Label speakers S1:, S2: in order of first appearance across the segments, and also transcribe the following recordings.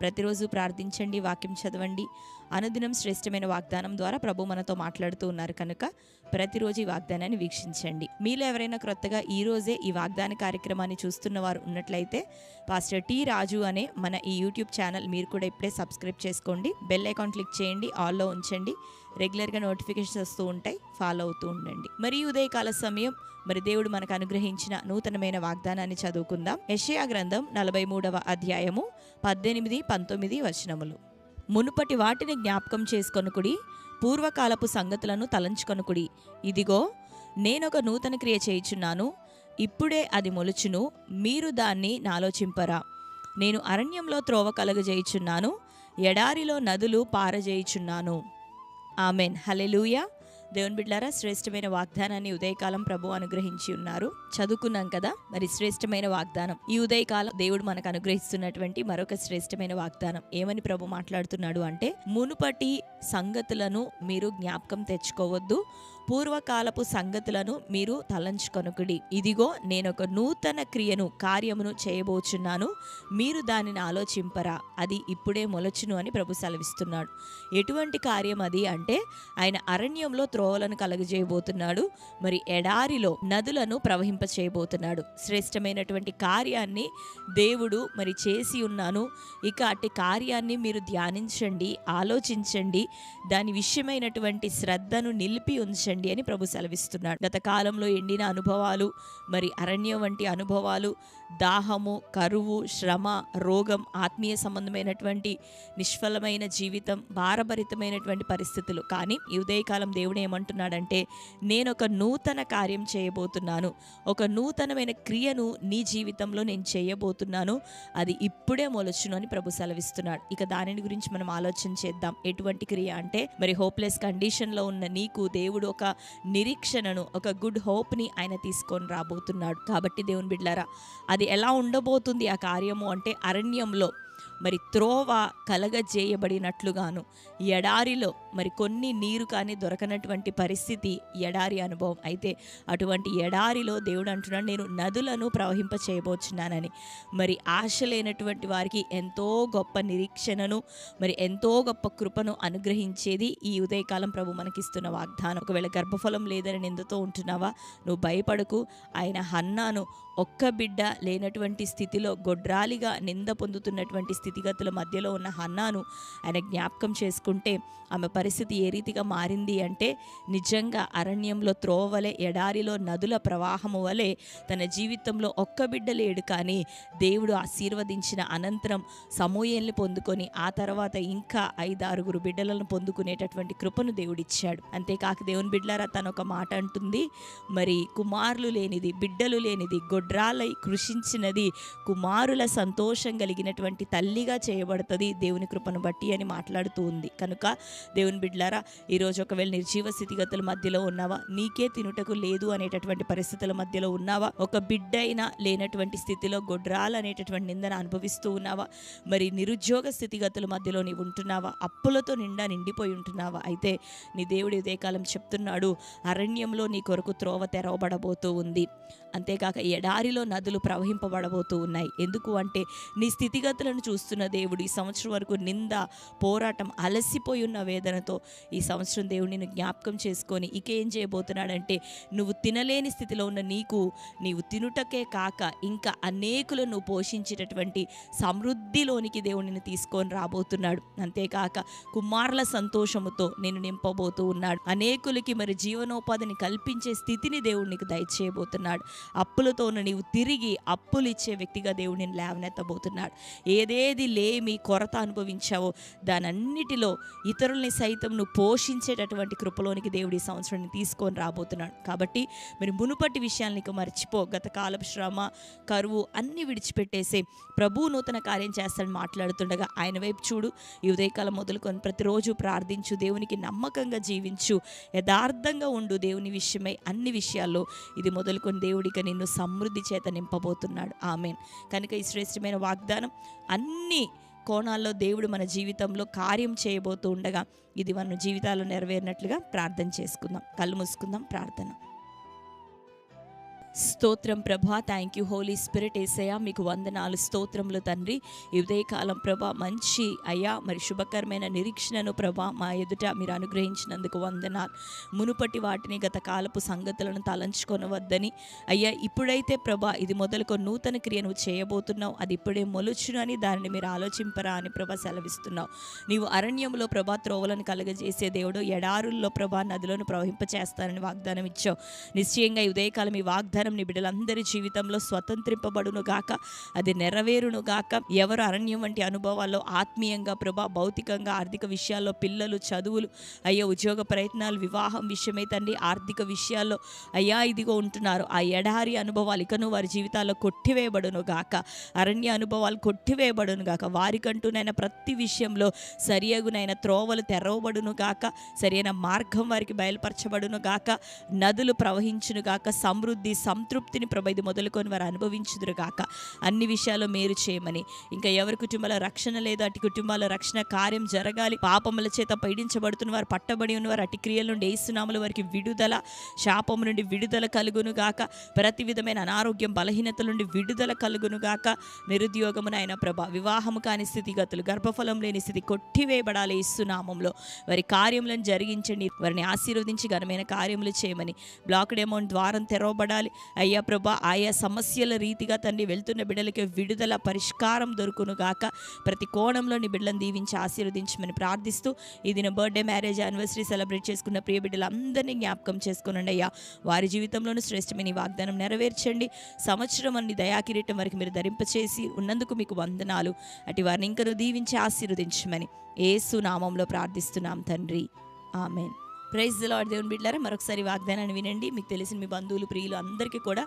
S1: ప్రతిరోజు ప్రార్థించండి వాక్యం చదవండి. అనుదినం శ్రేష్టమైన వాగ్దానం ద్వారా ప్రభు మనతో మాట్లాడుతూ ఉన్నారు కనుక ప్రతిరోజు ఈ వాగ్దానాన్ని వీక్షించండి. మీలో ఎవరైనా క్రొత్తగా ఈరోజే ఈ వాగ్దాన కార్యక్రమాన్ని చూస్తున్న వారు ఉన్నట్లయితే పాస్టర్ టీ రాజు అనే మన ఈ యూట్యూబ్ ఛానల్ మీరు కూడా ఇప్పుడే సబ్స్క్రైబ్ చేసుకోండి. బెల్ ఐకాన్ క్లిక్ చేయండి ఆల్లో ఉంచండి. రెగ్యులర్గా నోటిఫికేషన్స్ వస్తూ ఉంటాయి. ఫాలో అవుతూ ఉండండి. మరి ఉదయకాల సమయం మరి దేవుడు మనకు అనుగ్రహించిన నూతనమైన వాగ్దానాన్ని చదువుకుందాం. యషయా గ్రంథం నలభై మూడవ అధ్యాయము పద్దెనిమిది పంతొమ్మిది వచనములు. మునుపటి వాటిని జ్ఞాపకం చేసుకొనుకుడి పూర్వకాలపు సంగతులను తలంచుకొనుకుడి ఇదిగో నేనొక నూతన క్రియ చేయుచున్నాను. ఇప్పుడే అది మొలుచును. మీరు దాన్ని నాలోచింపరా. నేను అరణ్యంలో త్రోవ కలగజేయుచున్నాను. ఎడారిలో నదులు పారజేయుచున్నాను. ఆమెన్. హలెలూయా దేవుని బిడ్లారా శ్రేష్టమైన వాగ్దానాన్ని ఉదయకాలం ప్రభు అనుగ్రహించి ఉన్నారు. చదువుకున్నాం కదా మరి శ్రేష్టమైన వాగ్దానం. ఈ ఉదయకాలం దేవుడు మనకు అనుగ్రహిస్తున్నటువంటి మరొక శ్రేష్టమైన వాగ్దానం ఏమని ప్రభు మాట్లాడుతున్నాడు అంటే మునుపటి సంగతులను మీరు జ్ఞాపకం తెచ్చుకోవద్దు. పూర్వకాలపు సంగతులను మీరు తలంచుకొనుకుడి. ఇదిగో నేను ఒక నూతన క్రియను కార్యమును చేయబోచున్నాను. మీరు దానిని ఆలోచింపరా. అది ఇప్పుడే మొలచును అని ప్రభు సెలవిస్తున్నాడు. ఎటువంటి కార్యం అది అంటే ఆయన అరణ్యంలో త్రోవలను కలగజేయబోతున్నాడు. మరి ఎడారిలో నదులను ప్రవహింప చేయబోతున్నాడు శ్రేష్టమైనటువంటి కార్యాన్ని దేవుడు మరి చేసి ఉన్నాను. ఇక అట్టి కార్యాన్ని మీరు ధ్యానించండి ఆలోచించండి. దాని విషయమైనటువంటి శ్రద్ధను నిలిపి ఉంచండి అని ప్రభు సెలవిస్తున్నాడు. గత కాలంలో ఎండిన అనుభవాలు మరి అరణ్యం వంటి అనుభవాలు దాహము కరువు శ్రమ రోగం ఆత్మీయ సంబంధమైనటువంటి నిష్ఫలమైన జీవితం భారభరితమైనటువంటి పరిస్థితులు. కానీ ఈ ఉదయకాలం దేవుడు ఏమంటున్నాడంటే నేను ఒక నూతన కార్యం చేయబోతున్నాను. ఒక నూతనమైన క్రియను నీ జీవితంలో నేను చేయబోతున్నాను. అది ఇప్పుడే మొలచును అని ప్రభు సెలవిస్తున్నాడు. ఇక దానిని గురించి మనం ఆలోచన చేద్దాం. ఎటువంటి క్రియ అంటే మరి హోప్లెస్ కండిషన్లో ఉన్న నీకు దేవుడు ఒక నిరీక్షణను ఒక గుడ్ హోప్ని ఆయన తీసుకొని రాబోతున్నాడు. కాబట్టి దేవుని బిడ్లారా అది ఎలా ఉండబోతుంది ఆ కార్యము అంటే అరణ్యంలో మరి త్రోవ కలగజేయబడినట్లుగాను. ఎడారిలో మరి కొన్ని నీరు కానీ దొరకనటువంటి పరిస్థితి ఎడారి అనుభవం. అయితే అటువంటి ఎడారిలో దేవుడు అంటున్నాడు నేను నదులను ప్రవహింప చేయబోచున్నానని. మరి ఆశ లేనటువంటి వారికి ఎంతో గొప్ప నిరీక్షణను మరి ఎంతో గొప్ప కృపను అనుగ్రహించేది ఈ ఉదయకాలం ప్రభు మనకిస్తున్న వాగ్దానం. ఒకవేళ గర్భఫలం లేదని నిందుతో ఉంటున్నావా? నువ్వు భయపడకు. ఆయన హన్నాను ఒక్క బిడ్డ లేనటువంటి స్థితిలో గొడ్రాలిగా నింద పొందుతున్నటువంటి స్థితి స్థితిగతుల మధ్యలో ఉన్న హన్నాను ఆయన జ్ఞాపకం చేసుకుంటే ఆమె పరిస్థితి ఏ రీతిగా మారింది అంటే నిజంగా అరణ్యంలో త్రోవలే వలె ఎడారిలో నదుల ప్రవాహము వలె తన జీవితంలో ఒక్క బిడ్డ లేడు కానీ దేవుడు ఆశీర్వదించిన అనంతరం సమూహల్ని పొందుకొని ఆ తర్వాత ఇంకా ఐదారుగురు బిడ్డలను పొందుకునేటటువంటి కృపను దేవుడిచ్చాడు. అంతేకాక దేవుని బిడ్డలారా తను ఒక మాట అంటుంది మరి కుమారులు లేనిది బిడ్డలు లేనిది గొడ్రాలై కృషించినది కుమారుల సంతోషం కలిగినటువంటి తల్లి తల్లిగా చేయబడుతుంది దేవుని కృపను బట్టి అని మాట్లాడుతూ ఉంది. కనుక దేవుని బిడ్లారా ఈరోజు ఒకవేళ నిర్జీవ స్థితిగతుల మధ్యలో ఉన్నావా నీకే తినుటకు లేదు అనేటటువంటి పరిస్థితుల మధ్యలో ఉన్నావా ఒక బిడ్డ అయినా లేనటువంటి స్థితిలో గొడ్రాలు అనేటటువంటి నిందన అనుభవిస్తూ ఉన్నావా మరి నిరుద్యోగ స్థితిగతుల మధ్యలో నీవు ఉంటున్నావా అప్పులతో నిండా నిండిపోయి ఉంటున్నావా అయితే నీ దేవుడి ఉదయకాలం చెప్తున్నాడు అరణ్యంలో నీ కొరకు త్రోవ తెరవబడబోతూ ఉంది. అంతేకాక ఎడారిలో నదులు ప్రవహింపబడబోతూ ఉన్నాయి. ఎందుకు అంటే నీ స్థితిగతులను చూస్తున్న దేవుడు ఈ సంవత్సరం వరకు నింద పోరాటం అలసిపోయి ఉన్న వేదనతో ఈ సంవత్సరం దేవుడు నిన్ను జ్ఞాపకం చేసుకొని ఇక ఏం చేయబోతున్నాడంటే నువ్వు తినలేని స్థితిలో ఉన్న నీకు నీవు తినుటకే కాక ఇంకా అనేకులను పోషించేటటువంటి సమృద్ధిలోనికి దేవుడు నిన్ను తీసుకొని రాబోతున్నాడు. అంతేకాక కుమారుల సంతోషముతో నేను నింపబోతూ ఉన్నాడు. అనేకులకి మరి జీవనోపాధిని కల్పించే స్థితిని దేవుడు నీకు దయచేయబోతున్నాడు. అప్పులతో నీవు తిరిగి అప్పులు ఇచ్చే వ్యక్తిగా దేవుడు నేను లేవనెత్తబోతున్నాడు. ఏదేది లేమి కొరత అనుభవించావో దానన్నిటిలో ఇతరుల్ని సైతం నువ్వు పోషించేటటువంటి కృపలోనికి దేవుడు ఈ సంవత్సరాన్ని తీసుకొని రాబోతున్నాడు. కాబట్టి మరి మునుపటి విషయాన్ని మర్చిపో. గత కాలపు శ్రమ కరువు అన్ని విడిచిపెట్టేసే ప్రభు నూతన కార్యం చేస్తాడని మాట్లాడుతుండగా ఆయన వైపు చూడు. ఈ ఉదయకాలం మొదలుకొని ప్రతిరోజు ప్రార్థించు. దేవునికి నమ్మకంగా జీవించు. యథార్థంగా ఉండు దేవుని విషయమై అన్ని విషయాల్లో. ఇది మొదలుకొని దేవుడిగా నిన్ను సమృద్ధి చేత నింపబోతున్నాడు. ఆమెన్. కనుక ఈ శ్రేష్టమైన వాగ్దానం అన్ని కోణాల్లో దేవుడు మన జీవితంలో కార్యం చేయబోతూ ఉండగా ఇది మన జీవితాల్లో నెరవేరినట్లుగా ప్రార్థన చేసుకుందాం. కళ్ళు మూసుకుందాం ప్రార్థన. స్తోత్రం ప్రభా. థ్యాంక్ యూ హోలీ స్పిరిట్ ఏసయ్యా మీకు వందనాలు స్తోత్రములు తండ్రి. ఉదయకాలం ప్రభా మంచి అయ్యా మరి శుభకరమైన నిరీక్షణను ప్రభా మా ఎదుట మీరు అనుగ్రహించినందుకు వందనాలు. మునుపటి వాటిని గత కాలపు సంగతులను తలంచుకొనవద్దని. అయ్యా ఇప్పుడైతే ప్రభా ఇది మొదలుకో నూతన క్రియను చేయబోతున్నావు. అది ఇప్పుడే మొలుచునని దానిని మీరు ఆలోచింపరా అని ప్రభా సెలవిస్తున్నావు. నీవు అరణ్యంలో ప్రభా త్రోవలను కలగజేసే దేవుడు ఎడారుల్లో ప్రభా నదులను ప్రవహింపచేస్తానని వాగ్దానం ఇచ్చావు నిశ్చయంగా ఈ ఉదయకాలం ఈ వాగ్దానం నీ బిడ్డలందరి జీవితంలో స్వతంత్రింపబడును గాక అది నెరవేరును గాక. ఎవరు అరణ్యం వంటి అనుభవాల్లో ఆత్మీయంగా ప్రభా భౌతికంగా ఆర్థిక విషయాల్లో పిల్లలు చదువులు అయ్యా ఉద్యోగ ప్రయత్నాలు వివాహం విషయమై తండ్రి ఆర్థిక విషయాల్లో అయ్యా ఇదిగో ఉంటున్నారు. ఆ ఎడారి అనుభవాలు ఇకను వారి జీవితాల్లో కొట్టివేయబడును గాక. అరణ్య అనుభవాలు కొట్టివేయబడును గాక. వారికంటూనైనా ప్రతి విషయంలో సరియగునైన త్రోవలు తెరవబడును గాక. సరైన మార్గం వారికి బయలుపరచబడును గాక. నదులు ప్రవహించును గాక. సమృద్ధి సంతృప్తిని ప్రభ ఇది మొదలుకొని వారు అనుభవించుదురు గాక అన్ని విషయాలు మేలు చేయమని. ఇంకా ఎవరి కుటుంబాల రక్షణ లేదు అటు కుటుంబాల రక్షణ కార్యం జరగాలి. పాపముల చేత పీడించబడుతున్న వారు పట్టబడి ఉన్నవారు అటు క్రియల నుండి ఏసునాముల వారికి విడుదల శాపము నుండి విడుదల కలుగును గాక ప్రతి విధమైన అనారోగ్యం బలహీనత నుండి విడుదల కలుగును గాక నిరుద్యోగమునైన ప్రభ వివాహము కాని స్థితిగతులు గర్భఫలం లేని స్థితి కొట్టివేయబడాలి ఇస్తున్నామంలో వారి కార్యములను జరిగించండి. వారిని ఆశీర్వదించి ఘనమైన కార్యములు చేయమని. బ్లాక్డ్ అమౌంట్ ద్వారం తెరవబడాలి. అయ్యా ప్రభా ఆయా సమస్యల రీతిగా తండ్రి వెళ్తున్న బిడ్డలకి విడుదల పరిష్కారం దొరుకును గాక. ప్రతి కోణంలో నీ బిడ్డలను దీవించి ఆశీర్వదించమని ప్రార్థిస్తూ ఇది నా బర్త్డే మ్యారేజ్ యానివర్సరీ సెలబ్రేట్ చేసుకున్న ప్రియ బిడ్డలందరినీ జ్ఞాపకం చేసుకునండి అయ్యా. వారి జీవితంలోనూ శ్రేష్టమైన ఈ వాగ్దానం నెరవేర్చండి. సంవత్సరం అన్ని దయాకిరీటం వరకు మీరు ధరింపచేసి ఉన్నందుకు మీకు వందనాలు. అటు వారిని ఇంకను దీవించి ఆశీర్వదించమని ఏసు నామంలో ప్రార్థిస్తున్నాం తండ్రి. ఆమెన్. ప్రైజ్ లాడ్ దేవుని బిడ్డారా మరొకసారి వాగ్దానాన్ని వినండి. మీకు తెలిసిన మీ బంధువులు ప్రియులు అందరికీ కూడా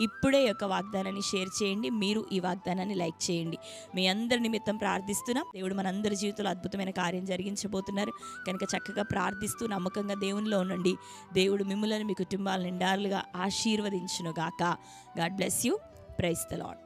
S1: ఇప్పుడే యొక్క వాగ్దానాన్ని షేర్ చేయండి. మీరు ఈ వాగ్దానాన్ని లైక్ చేయండి. మీ అందరి నిమిత్తం ప్రార్థిస్తున్నాం. దేవుడు మనందరి జీవితంలో అద్భుతమైన కార్యం జరిగించబోతున్నారు. కనుక చక్కగా ప్రార్థిస్తూ నమ్మకంగా దేవునిలో ఉండండి. దేవుడు మిమ్మల్ని మీ కుటుంబాలను నిండాలుగా ఆశీర్వదించును గాక God bless you praise the Lord